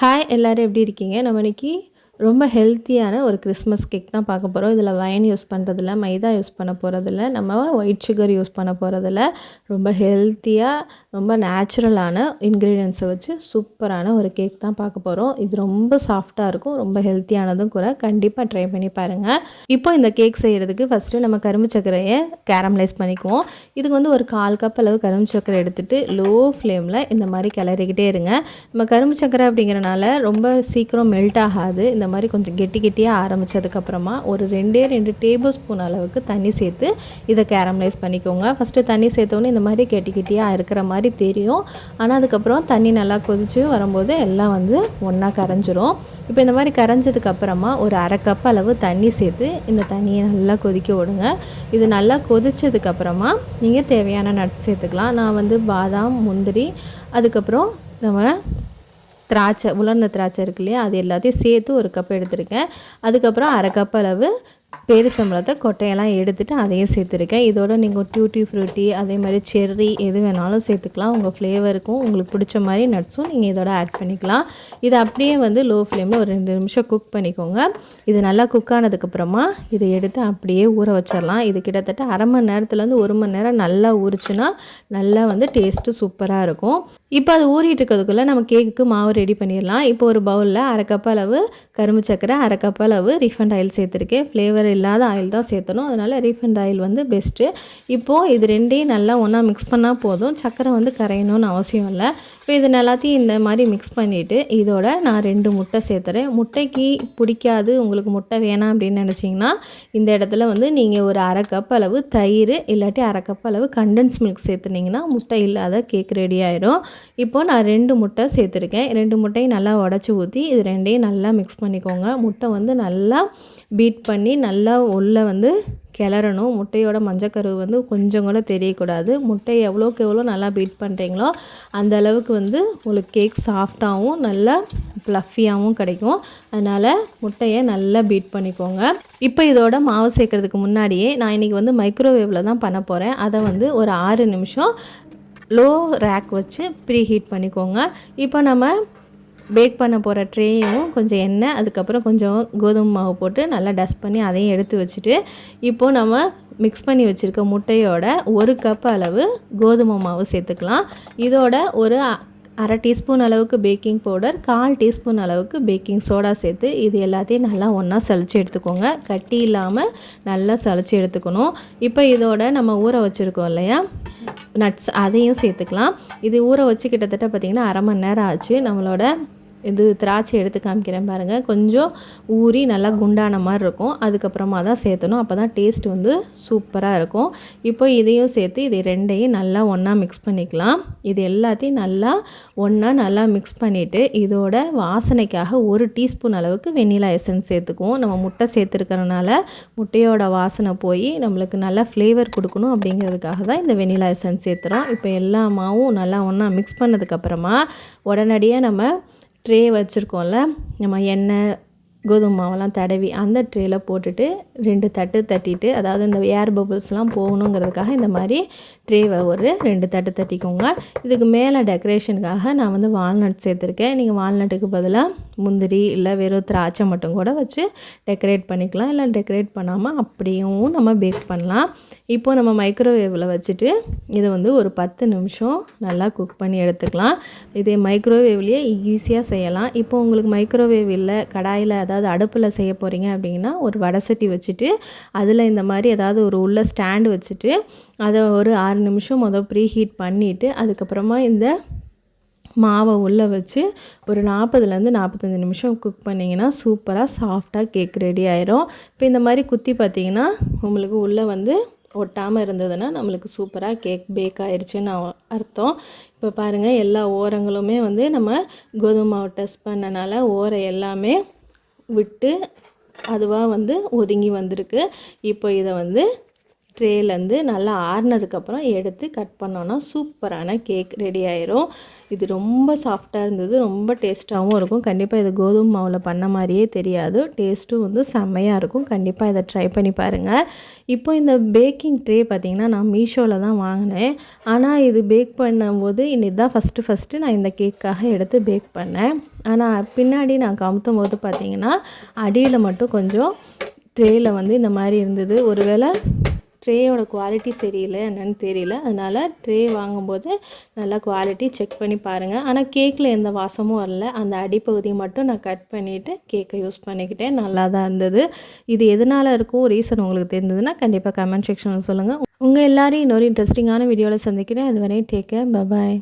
Hi எல்லோரும் எப்படி இருக்கீங்க? நம்ம இன்னைக்கு ரொம்ப ஹெல்த்தியான ஒரு கிறிஸ்மஸ் கேக் தான் பார்க்க போகிறோம் இதில் வயன் யூஸ் பண்ணுறதில்ல மைதா யூஸ் பண்ண போகிறதில்ல நம்ம ஒயிட் சுகர் யூஸ் பண்ண போகிறதில்ல ரொம்ப ஹெல்த்தியாக ரொம்ப நேச்சுரலான இன்க்ரீடியன்ஸை வச்சு சூப்பரான ஒரு கேக் தான் பார்க்க போகிறோம் இது ரொம்ப சாஃப்டாக இருக்கும் ரொம்ப ஹெல்த்தியானதும் கூட. கண்டிப்பாக ட்ரை பண்ணி பாருங்கள் இப்போ இந்த கேக் செய்கிறதுக்கு ஃபஸ்ட்டு நம்ம கரும்பு சர்க்கரையை கேரமலைஸ் பண்ணிக்குவோம். இதுக்கு வந்து ஒரு கால் கப் அளவு கரும்பு சர்க்கரை எடுத்துகிட்டு லோ ஃப்ளேமில் இந்த மாதிரி கிளறிக்கிட்டே இருங்க. நம்ம கரும்பு சர்க்கரை அப்படிங்கிறனால ரொம்ப சீக்கிரம் மெல்ட் ஆகாது. இந்த மாதிரி கொஞ்சம் கெட்டி கெட்டியாக ஆரம்பித்ததுக்கப்புறமா ஒரு ரெண்டே ரெண்டு டேபிள் ஸ்பூன் அளவுக்கு தண்ணி சேர்த்து இதை கேரமலைஸ் பண்ணிக்கோங்க. ஃபஸ்ட்டு தண்ணி சேர்த்தோன்னே இந்த மாதிரி கெட்டி கெட்டியாக இருக்கிற மாதிரி தெரியும். ஆனால் அதுக்கப்புறம் தண்ணி நல்லா கொதித்து வரும்போது எல்லாம் வந்து ஒன்றா கரைஞ்சிரும். இப்போ இந்த மாதிரி கரைஞ்சதுக்கப்புறமா ஒரு அரை கப் அளவு தண்ணி சேர்த்து இந்த தண்ணியை நல்லா கொதிக்க விடுங்க. இது நல்லா கொதிச்சதுக்கப்புறமா நீங்கள் தேவையான நட்ஸ் சேர்த்துக்கலாம். நான் வந்து பாதாம் முந்திரி அதுக்கப்புறம் நம்ம திராட்சை உலர்ந்த திராட்சை இருக்கு இல்லையா? அது எல்லாத்தையும் சேர்த்து ஒரு கப் எடுத்திருக்கேன். அதுக்கப்புறம் அரை கப் அளவு பேரிச்சம்பழத்தை கொட்டையெல்லாம் எடுத்துகிட்டு அதையும் சேர்த்துருக்கேன். இதோட நீங்கள் டியூட்டி ஃப்ரூட்டி அதே மாதிரி செர்ரி எது வேணாலும் சேர்த்துக்கலாம். உங்கள் ஃப்ளேவருக்கும் உங்களுக்கு பிடிச்ச மாதிரி நட்ஸும் நீங்கள் இதோட ஆட் பண்ணிக்கலாம். இதை அப்படியே வந்து லோ ஃப்ளேமில் ஒரு ரெண்டு நிமிஷம் குக் பண்ணிக்கோங்க. இது நல்லா குக் ஆனதுக்கப்புறமா இதை எடுத்து அப்படியே ஊற வச்சிடலாம். இது கிட்டத்தட்ட அரை மணி நேரத்துலேருந்து ஒரு மணி நேரம் நல்லா ஊறிச்சுன்னா நல்லா வந்து டேஸ்ட்டு சூப்பராக இருக்கும். இப்போ அது ஊறிட்டு இருக்கிறதுக்குள்ளே நம்ம கேக்குக்கு மாவு ரெடி பண்ணிடலாம். இப்போ ஒரு பவுலில் அரை கப் அளவு கரும்பு சக்கரை அரை கப் அளவு ரிஃபண்ட் ஆயில் சேர்த்துருக்கேன். ஃப்ளேவர் இல்லாத ஆயில் தான் சேர்த்தணும். அதனால் ரீஃபண்ட் ஆயில் வந்து பெஸ்ட்டு இப்போது இது ரெண்டையும் நல்லா ஒன்றா மிக்ஸ் பண்ணால் போதும். சக்கரை வந்து கரையணும்னு அவசியம் இல்லை. இப்போ இது எல்லாத்தையும் இந்த மாதிரி மிக்ஸ் பண்ணிவிட்டு இதோட நான் ரெண்டு முட்டை சேர்த்துறேன். முட்டைக்கு பிடிக்காது உங்களுக்கு முட்டை வேணாம் அப்படின்னு நினச்சிங்கன்னா இந்த இடத்துல வந்து நீங்கள் ஒரு அரை கப் அளவு தயிர் இல்லாட்டி அரை கப் அளவு கண்டன்ஸ் மில்க் சேர்த்துனிங்கன்னா முட்டை இல்லாத கேக் ரெடி ஆயிரும். இப்போ நான் ரெண்டு முட்டை சேர்த்துருக்கேன். ரெண்டு முட்டையும் நல்லா உடச்சி ஊற்றி இது ரெண்டையும் நல்லா மிக்ஸ் பண்ணிக்கோங்க. முட்டை வந்து நல்லா பீட் பண்ணி நல்லா உள்ளே வந்து கிளறணும். முட்டையோட மஞ்சக்கரு வந்து கொஞ்சம் கூட தெரியக்கூடாது. முட்டை எவ்வளோக்கு எவ்வளோ நல்லா பீட் பண்ணுறீங்களோ அந்த அளவுக்கு வந்து உங்களுக்கு கேக் சாஃப்டாகவும் நல்லா ஃப்ளஃபியாகவும் கிடைக்கும். அதனால் முட்டையை நல்லா பீட் பண்ணிக்கோங்க. இப்போ இதோட மாவு சேர்க்கறதுக்கு முன்னாடியே நான் இன்றைக்கி வந்து மைக்ரோவேவில் தான் பண்ண போகிறேன் அதை வந்து ஒரு ஆறு நிமிஷம் லோ ரேக் வச்சு ப்ரீ ஹீட் பண்ணிக்கோங்க. இப்போ நம்ம பேக் பண்ண போகிற ட்ரேயும் கொஞ்சம் எண்ணெய் அதுக்கப்புறம் கொஞ்சம் கோதுமை மாவு போட்டு நல்லா டஸ்ட் பண்ணி அதையும் எடுத்து வச்சுட்டு இப்போது நம்ம மிக்ஸ் பண்ணி வச்சுருக்க முட்டையோட ஒரு கப் அளவு கோதுமை மாவு சேர்த்துக்கலாம். இதோட ஒரு அரை டீஸ்பூன் அளவுக்கு பேக்கிங் பவுடர் கால் டீஸ்பூன் அளவுக்கு பேக்கிங் சோடா சேர்த்து இது எல்லாத்தையும் நல்லா ஒன்றா சளிச்சு எடுத்துக்கோங்க. கட்டி இல்லாமல் நல்லா சளிச்சு எடுத்துக்கணும். இப்போ இதோட நம்ம ஊற வச்சுருக்கோம் இல்லையா? நட்ஸ் அதையும் சேர்த்துக்கலாம். இது ஊற வச்சு கிட்டத்தட்ட பார்த்திங்கன்னா அரை மணி நேரம் ஆச்சு. நம்மளோட இது திராட்சை எடுத்து காமிக்கிறேன் பாருங்கள் கொஞ்சம் ஊறி நல்லா குண்டான மாதிரி இருக்கும். அதுக்கப்புறமா தான் சேர்த்தணும். அப்போ தான் டேஸ்ட் வந்து சூப்பராக இருக்கும். இப்போ இதையும் சேர்த்து இது ரெண்டையும் நல்லா ஒன்றா மிக்ஸ் பண்ணிக்கலாம். இது எல்லாத்தையும் நல்லா ஒன்றா நல்லா மிக்ஸ் பண்ணிவிட்டு இதோட வாசனைக்காக ஒரு டீஸ்பூன் அளவுக்கு வெண்ணிலா எசன்ஸ் சேர்த்துக்குவோம். நம்ம முட்டை சேர்த்துருக்கறனால முட்டையோட வாசனை போய் நம்மளுக்கு நல்லா ஃப்ளேவர் கொடுக்கணும் அப்படிங்கிறதுக்காக தான் இந்த வெண்ணிலா எசன்ஸ் சேர்த்துறோம். இப்போ எல்லா மாவும் நல்லா ஒன்றா மிக்ஸ் பண்ணதுக்கப்புறமா உடனடியாக நம்ம ட்ரே வச்சுருக்கோம்ல. நம்ம எண்ணெய் கோதுமை மாவெல்லாம் தடவி அந்த ட்ரேயில் போட்டுட்டு ரெண்டு தட்டு தட்டிட்டு அதாவது இந்த ஏர் பபுள்ஸ்லாம் போகணுங்கிறதுக்காக இந்த மாதிரி ட்ரேவை ஒரு ரெண்டு தட்டு தட்டிக்கோங்க. இதுக்கு மேலே டெக்கரேஷனுக்காக நான் வந்து வால்நட் சேர்த்துருக்கேன். நீங்கள் வால்நட்டுக்கு பதிலாக முந்திரி இல்லை வெறும் திராட்சை மட்டும் கூட வச்சு டெக்கரேட் பண்ணிக்கலாம். இல்லை டெக்கரேட் பண்ணாமல் அப்படியும் நம்ம பேக் பண்ணலாம். இப்போது நம்ம மைக்ரோவேவில் வச்சுட்டு இதை வந்து ஒரு பத்து நிமிஷம் நல்லா குக் பண்ணி எடுத்துக்கலாம். இதே மைக்ரோவேவ்லேயே ஈஸியாக செய்யலாம். இப்போ உங்களுக்கு மைக்ரோவேவ் இல்லை கடாயில் அதாவது அடுப்பில் செய்ய போகிறீங்க அப்படின்னா ஒரு வடை சட்டி வச்சுட்டு அதில் இந்த மாதிரி ஏதாவது ஒரு உள்ள ஸ்டாண்டு வச்சுட்டு அதை ஒரு ஆறு நிமிஷம் மொதல் ப்ரீ ஹீட் பண்ணிவிட்டு அதுக்கப்புறமா இந்த மாவை உள்ளே வச்சு ஒரு நாற்பதுலேருந்து நாற்பத்தஞ்சு நிமிஷம் குக் பண்ணிங்கன்னா சூப்பராக சாஃப்டாக கேக் ரெடி ஆயிரும். இப்போ இந்த மாதிரி குத்தி பார்த்தீங்கன்னா உங்களுக்கு உள்ளே வந்து ஒட்டாமல் இருந்ததுன்னா நம்மளுக்கு சூப்பராக கேக் பேக் ஆயிடுச்சுன்னு அர்த்தம். இப்போ பாருங்கள் எல்லா ஓரங்களுமே வந்து நம்ம கோதுமை மாவு டெஸ்ட் பண்ணனால ஓரம் எல்லாமே விட்டு அதுவாக வந்து ஒதுங்கி வந்திருக்கு. இப்போ இதை வந்து ட்ரேலேருந்து நல்லா ஆறுனதுக்கப்புறம் எடுத்து கட் பண்ணோன்னா சூப்பரான கேக் ரெடி ஆயிரும். இது ரொம்ப சாஃப்டாக இருந்தது ரொம்ப டேஸ்ட்டாகவும் இருக்கும். கண்டிப்பாக இது கோதுமை மாவில் பண்ண மாதிரியே தெரியாது. டேஸ்ட்டும் வந்து செம்மையாக இருக்கும். கண்டிப்பாக இதை ட்ரை பண்ணி பாருங்கள் இப்போ இந்த பேக்கிங் ட்ரே பார்த்திங்கன்னா நான் மீஷோவில் தான் வாங்கினேன். ஆனால் இது பேக் பண்ணும்போது இன்னைக்கு தான் ஃபஸ்ட்டு ஃபஸ்ட்டு நான் இந்த கேக்காக எடுத்து பேக் பண்ணேன். ஆனால் பின்னாடி நான் கமுத்தும் போது பார்த்திங்கன்னா அடியில் மட்டும் கொஞ்சம் ட்ரேயில் வந்து இந்த மாதிரி இருந்தது. ஒருவேளை ட்ரேயோட குவாலிட்டி சரியில்லை என்னன்னு தெரியல. அதனால் ட்ரே வாங்கும்போது நல்லா குவாலிட்டி செக் பண்ணி பாருங்கள் ஆனால் கேக்கில் எந்த வாசமும் வரல. அந்த அடிப்பகுதியை மட்டும் நான் கட் பண்ணிவிட்டு கேக்கை யூஸ் பண்ணிக்கிட்டேன். நல்லா தான் இருந்தது. இது எதனால் இருக்கும்? ரீசன் உங்களுக்கு தெரிஞ்சதுன்னா கண்டிப்பாக கமெண்ட் செக்ஷனில் சொல்லுங்கள் உங்கள் எல்லோரும் இன்னொரு இன்ட்ரெஸ்டிங்கான வீடியோவில் சந்திக்கிறேன். அதுவரை டேக் கேர் பபாய்